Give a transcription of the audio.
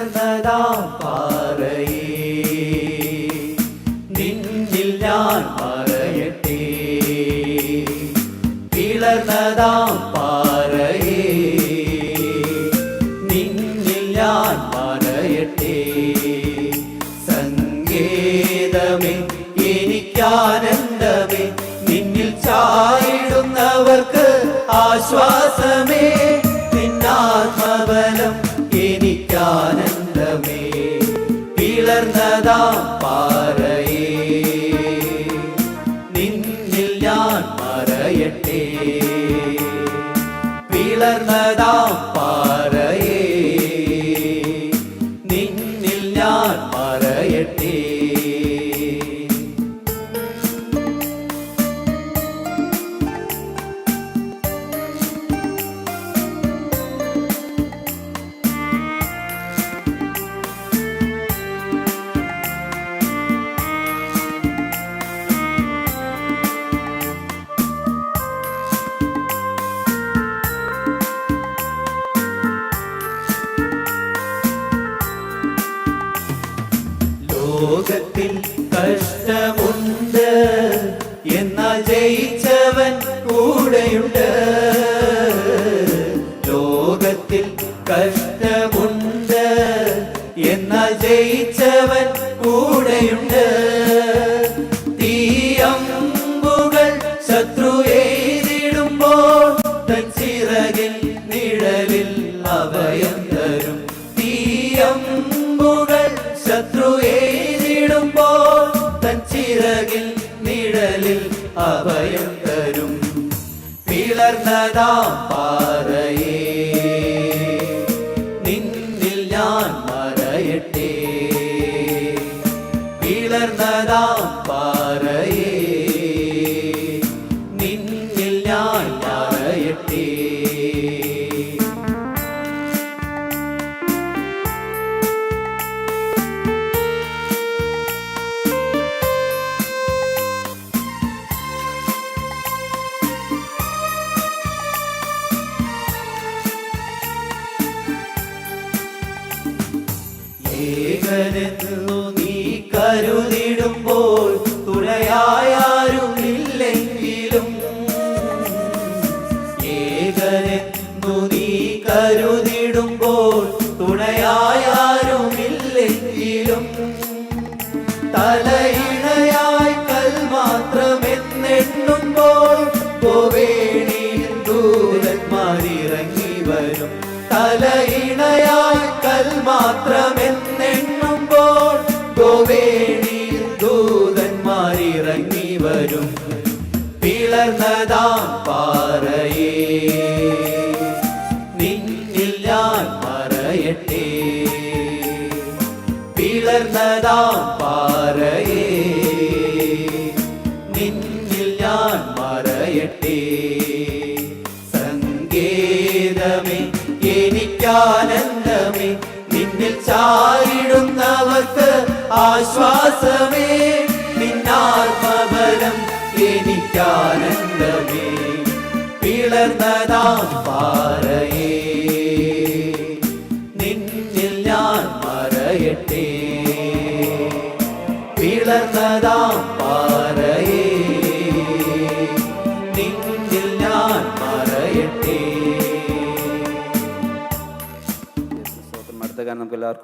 പിളർന്നതാം പാറയേ. നിന്നിൽ ഞാൻ മറയട്ടെ പിളർന്നതാം പാറയേ. നിന്നിൽ ഞാൻ മറയട്ടെ സങ്കേതമേ എനിക്കാനന്ദമേ ലോകത്തിൽ കഷ്ടമുണ്ട്. എന്നാൽ ജയിച്ചവൻ കൂടെയുണ്ട്. ലോകത്തിൽ കഷ്ടമുണ്ട്. എന്നാൽ ജയിച്ചവൻ കൂടെയുണ്ട്. തീയമ്പുകൾ ശത്രു എഴുതിടുമ്പോൾ തൻ ചിറകിൽ നിഴലിൽ അഭയം പിളർന്നതാം ഏകനെന്നു നീ കരുതിടുമ്പോൾ തുണയായാരുമില്ലെങ്കിലും ഏകനെന്നു നീ കരുതിടുമ്പോൾ തുണയായാരുമില്ലെങ്കിലും തലയിണയായി കൽ മാത്രമെന്നെണ്ണുമ്പോൾ ഗോവേണിയിൽ ദൂരന്മാരിറങ്ങി വരും. തലയിണയായി കൽ മാത്രമെന്നെണ്ണുമ്പോൾ വരും. പിളർന്നതാം പാറയേ. നിന്നിൽ ഞാൻ മറയട്ടെ. പിളർന്നതാം പാറയേ. നിന്നിൽ ഞാൻ മറയട്ടെ. സങ്കേതമേ എനിക്കാനന്ദമേ നിന്നിൽ ചാരിടുന്നവർക്ക് ആശ്വാസമേ. നിന്നാത്മബലം എനിക്കാനന്ദമേ പിളർന്നതാം പാറയേ. നിന്നിൽ ഞാൻ മറയട്ടെ പിളർന്നതാം പാറയേ. നിന്നിൽ ഞാൻ മറയട്ടെ. ഗാനം നമുക്ക് എല്ലാവർക്കും